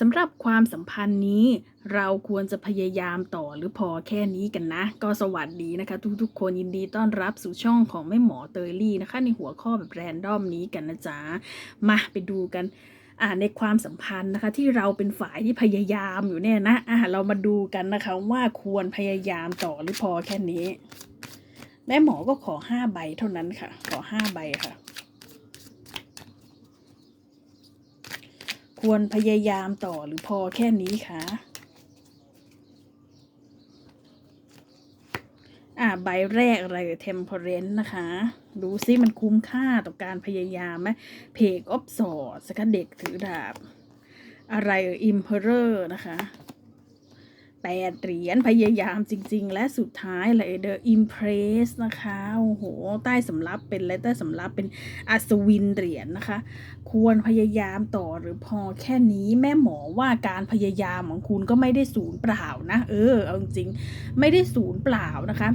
สำหรับความสัมพันธ์นี้ เราควรจะพยายามต่อหรือพอแค่นี้กันนะ ก็สวัสดีนะคะ ทุกๆ คนยินดีต้อนรับสู่ช่องของแม่หมอเตยลี่นะคะ ในหัวข้อแบบแรนดอมนี้กันนะจ๊ะ มาไปดูกันในความสัมพันธ์นะคะที่เราเป็นฝ่ายที่พยายามอยู่เนี่ยนะอ่าเรามาดูกันนะคะว่าควรพยายามต่อหรือพอแค่นี้แม่หมอก็ขอห้าใบเท่านั้นค่ะ ขอห้าใบค่ะ ควรพยายามต่อหรือพอแค่นี้คะอ่าใบแรกอะไรเทมเพอเรนต์นะคะ ดูซิมันคุ้มค่าต่อการพยายามไหมเพกออฟสอดสกัดเด็กถือดาบ อะไรอิมเพอเรอร์นะคะ แปดเหรียญพยายามจริง ๆ และสุดท้ายเลยเดอะอิมเพรสนะคะ โอ้โห ใต้สำรับเป็นอะใต้สำรับเป็นอัศวินเหรียญนะคะ ควรพยายามต่อหรือพอแค่นี้แม่หมอว่าการพยายามของคุณก็ไม่ได้ศูนย์เปล่านะ เออ เอาจริงๆไม่ได้ศูนย์เปล่านะคะ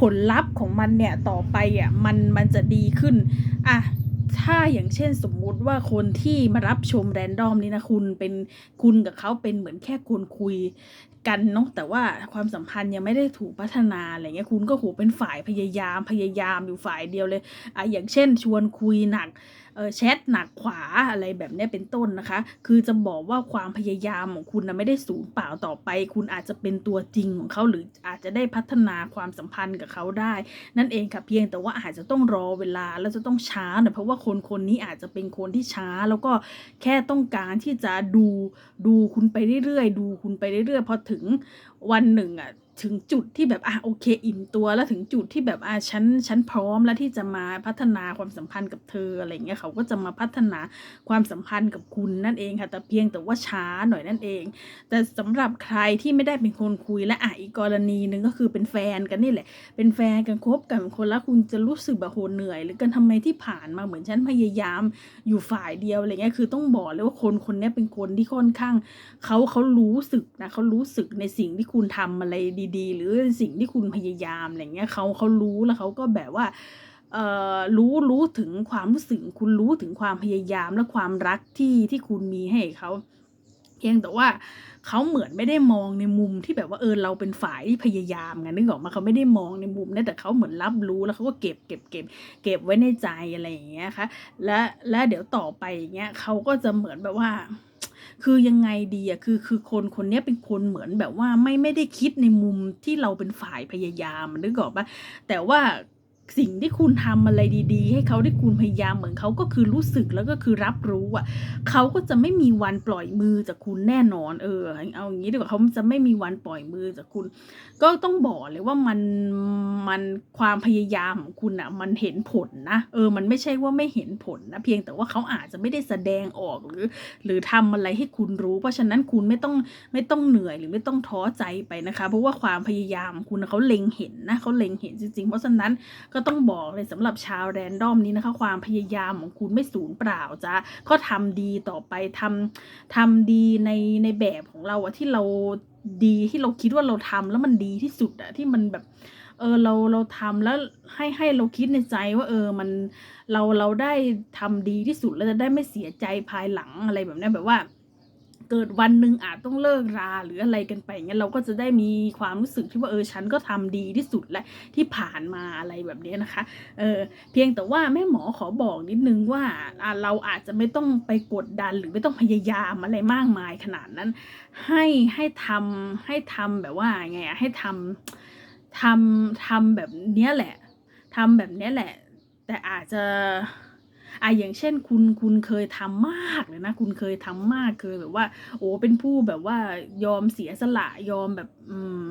ผลลัพธ์ของมันเนี่ย ต่อไปอะมันมันจะดีขึ้น อะถ้าอย่างเช่นสมมุติว่าคนที่มารับชมแรนดอมนี้นะคุณเป็นคุณกับเขาเป็นเหมือนแค่คนคุย กันเนาะแต่ว่าความสัมพันธ์ยังไม่ได้ถูกพัฒนาอะไรเงี้ยคุณก็โหเป็นฝ่ายพยายามพยายามอยู่ฝ่ายเดียวเลยอะอย่างเช่น ชวนคุยหนักเออแชทหนักขวาอะไรแบบนี้เป็นต้นนะคะ คือจะบอกว่าความพยายามของคุณนะไม่ได้สูญเปล่าต่อไป คุณอาจจะเป็นตัวจริงของเขาหรืออาจจะได้พัฒนาความสัมพันธ์กับเขาได้ นั่นเองค่ะเพียงแต่ว่าอาจจะต้องรอเวลาแล้วจะต้องช้าหน่อยเพราะว่าคนคนนี้อาจจะเป็นคนที่ช้า แล้วก็แค่ต้องการที่จะดูดูคุณไปเรื่อยๆ ดูคุณไปเรื่อยๆพอถึงวันหนึ่งอะ ถึงจุดที่แบบอะโอเคอิ่มตัวแล้วถึงจุดที่แบบอะฉันฉันพร้อมแล้วที่จะมาพัฒนาความสัมพันธ์กับเธออะไรเงี้ยเขาก็จะมาพัฒนาความสัมพันธ์กับคุณนั่นเองค่ะ แต่เพียงแต่ว่าช้าหน่อยนั่นเอง แต่สำหรับใครที่ไม่ได้เป็นคนคุยและอะอีกกรณีหนึ่งก็คือเป็นแฟนกันนี่แหละ เป็นแฟนกันคบกันคนล้วคุณจะรู้สึกแบบโหเหนื่อย หรือกันทำไมที่ผ่านมาเหมือนฉันพยายามอยู่ฝ่ายเดียวอะไรเงี้ยคือต้องบอกเลยว่าคนคนนี้เป็นคนที่ค่อนข้างเขาเขารู้สึกนะเขารู้สึกในสิ่งที่คุณทำอะไรดีๆ หรือสิ่งที่คุณพยายามอะไรเงี้ยเขาเขารู้แล้วเขาก็แบบว่าเอ่อรู้รู้ถึงความรู้สึกคุณรู้ถึงความพยายามและความรักที่ที่คุณมีให้เขาเพียงแต่ว่าเขาเหมือนไม่ได้มองในมุมที่แบบว่าเออเราเป็นฝ่ายที่พยายามไงนึกออกมาเขาไม่ได้มองในมุมนั้แต่เขาเหมือนรับรู้แล้วเขาก็เก็บเก็บเก็บเก็บไว้ในใจอะไรอย่างเงี้ยค่ะและและเดี๋ยวต่อไปอย่างเงี้ยเขาก็จะเหมือนแบบว่า คือยังไงดีอะคือคือคนคนนี้เป็นคนเหมือนแบบว่าไม่ไม่ได้คิดในมุมที่เราเป็นฝ่ายพยายามนึกออกปะแต่ว่า สิ่งที่คุณทำอะไรดี ๆ ให้เขาที่คุณพยายามเหมือนเขาก็คือรู้สึกแล้วก็คือรับรู้อะเขาก็จะไม่มีวันปล่อยมือจากคุณแน่นอน เออ เอาอย่างนี้ดีกว่าเขาจะไม่มีวันปล่อยมือจากคุณ ก็ต้องบอกเลยว่ามันมันความพยายามของคุณอะ มันเห็นผลนะเออ มันไม่ใช่ว่าไม่เห็นผลนะเพียงแต่ว่าเขาอาจจะไม่ได้แสดงออกหรือ หรือทำอะไรให้คุณรู้ เพราะฉะนั้นคุณไม่ต้องไม่ต้องเหนื่อยหรือไม่ต้องท้อใจไปนะคะ เพราะว่าความพยายามคุณเขาเล็งเห็นนะเขาเล็งเห็นจริงๆ เพราะฉะนั้นก็ต้องบอกเลยสำหรับชาวแรนดอมนี้นะคะ ความพยายามของคุณไม่สูญเปล่าจ้ะก็ทำดีต่อไปทำทำดีในในแบบของเราอะที่เราดีที่เราคิดว่าเราทำแล้วมันดีที่สุดอะที่มันแบบเออเราเราทำแล้วให้ให้เราคิดในใจว่า เออมันเราเราได้ทำดีที่สุดแล้วจะได้ไม่เสียใจภายหลังอะไรแบบนี้แบบว่า เกิดวันหนึ่งอาจต้องเลิกราหรืออะไรกันไปเงี้ยเราก็จะได้มีความรู้สึกที่ว่าเออฉันก็ทำดีที่สุดและที่ผ่านมาอะไรแบบนี้นะคะเออเพียงแต่ว่าแม่หมอขอบอกนิดนึงว่าเราอาจจะไม่ต้องไปกดดันหรือไม่ต้องพยายามอะไรมากมายขนาดนั้น ให้ให้ทำให้ทำแบบว่าไงอะให้ทำทำทำแบบเนี้ยแหละทำแบบเนี้ยแหละ แต่อาจจะ อะอย่างเช่นคุณคุณเคยทำมากเลยนะ คุณเคยทำมากเคยแบบว่า โอ้เป็นผู้แบบว่ายอมเสียสละยอมแบบอืม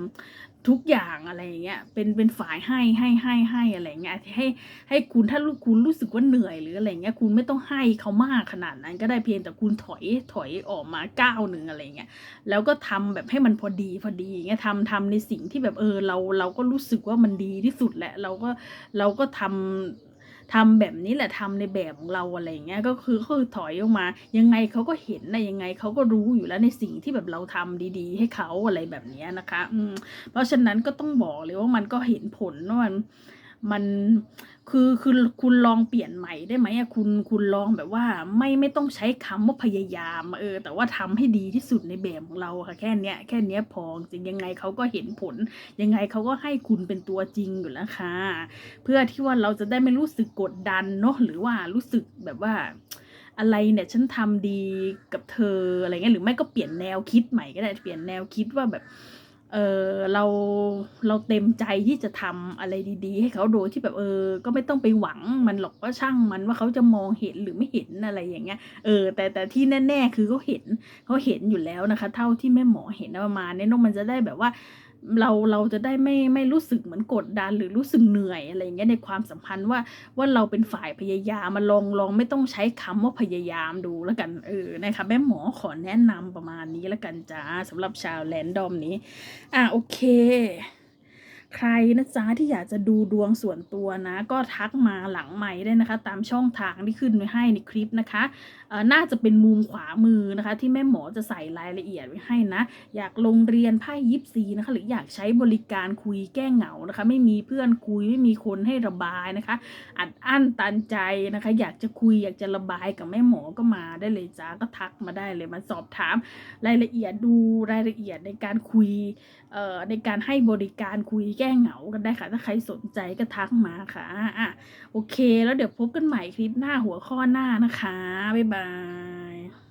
ทุกอย่างอะไรอย่างเงี้ย เป็นเป็นฝ่ายให้ให้ให้ให้อะไรเงี้ยให้ให้คุณถ้าลูกคุณรู้สึกว่าเหนื่อยหรืออะไรเงี้ยคุณไม่ต้องให้เขามากขนาดนั้น ก็ได้เพียงแต่คุณถอยถอยออกมาก้าวหนึ่งอะไรเงี้ยแล้วก็ทำแบบให้มันพอดีพอดีอย่างเงี้ยทำทำในสิ่งที่แบบเออเราเราก็รู้สึกว่ามันดีที่สุดแหละเราก็เราก็ทำ ทำแบบนี้แหละทำในแบบของเราอะไรอย่างเงี้ยก็คือคือถอยออกมา ยังไงเขาก็เห็นนะยังไงเขาก็รู้อยู่แล้วในสิ่งที่แบบเราทำดีๆ ให้เขาอะไรแบบนี้นะคะ อืมเพราะฉะนั้นก็ต้องบอกเลยว่ามันก็เห็นผลว่ามัน มันคือคือคุณลองเปลี่ยนใหม่ได้ไหมอะคุณคุณลองแบบว่าไม่ไม่ต้องใช้คำว่าพยายามเออ แต่ว่าทำให้ดีที่สุดในแบบของเราค่ะแค่เนี้ยแค่เนี้ยพอจริงยังไงเขาก็เห็นผล ยังไงเขาก็ให้คุณเป็นตัวจริงอยู่แล้วค่ะ เพื่อที่ว่าเราจะได้ไม่รู้สึกกดดันเนาะหรือว่ารู้สึกแบบว่าอะไรเนี่ยฉันทำดีกับเธออะไรเงี้ยหรือไม่ก็เปลี่ยนแนวคิดใหม่ก็ได้เปลี่ยนแนวคิดว่าแบบ เออเราเราเต็มใจที่จะทำอะไรดี ๆ ให้เขาโดยที่แบบเออ ก็ไม่ต้องไปหวังมันหรอกว่าช่างมันว่าเขาจะมองเห็นหรือไม่เห็นอะไรอย่างเงี้ยเออแต่แต่ที่แน่ ๆ คือเขาเห็นเขาเห็นอยู่แล้วนะคะ เท่าที่แม่หมอเห็นประมาณนี้นอะมันจะได้แบบว่า เราเราจะได้ไม่ไม่รู้สึกเหมือนกดดันหรือรู้สึกเหนื่อยอะไรอย่างเงี้ยในความสัมพันธ์ว่าว่าเราเป็นฝ่ายพยายามมาลองลองไม่ต้องใช้คำว่าพยายามดูแล้วกันเออนะคะแม่หมอขอแนะนำประมาณนี้แล้วกันจ้าสำหรับชาวแลนดอมนี้ อะโอเค ใครนะจ๊ะที่อยากจะดูดวงส่วนตัวนะ ก็ทักมาหลังใหม่ได้นะคะ ตามช่องทางที่ขึ้นไว้ให้ในคลิปนะคะน่าจะเป็นมุมขวามือนะคะ ที่แม่หมอจะใส่รายละเอียดไว้ให้นะ อยากลงเรียนไพ่ยิปซีนะคะ หรืออยากใช้บริการคุยแก้เหงานะคะ ไม่มีเพื่อนคุยไม่มีคนให้ระบายนะคะ อัดอั้นตันใจนะคะ อยากจะคุยอยากจะระบายกับแม่หมอก็มาได้เลยจ้าก็ทักมาได้เลยมาสอบถามรายละเอียดดูรายละเอียดในการคุยเอ่อในการให้บริการคุยแก้เหงากันได้ค่ะ ถ้าใครสนใจก็ทักมาค่ะอะโอเค แล้วเดี๋ยวพบกันใหม่คลิปหน้าหัวข้อหน้านะคะ บ๊ายบาย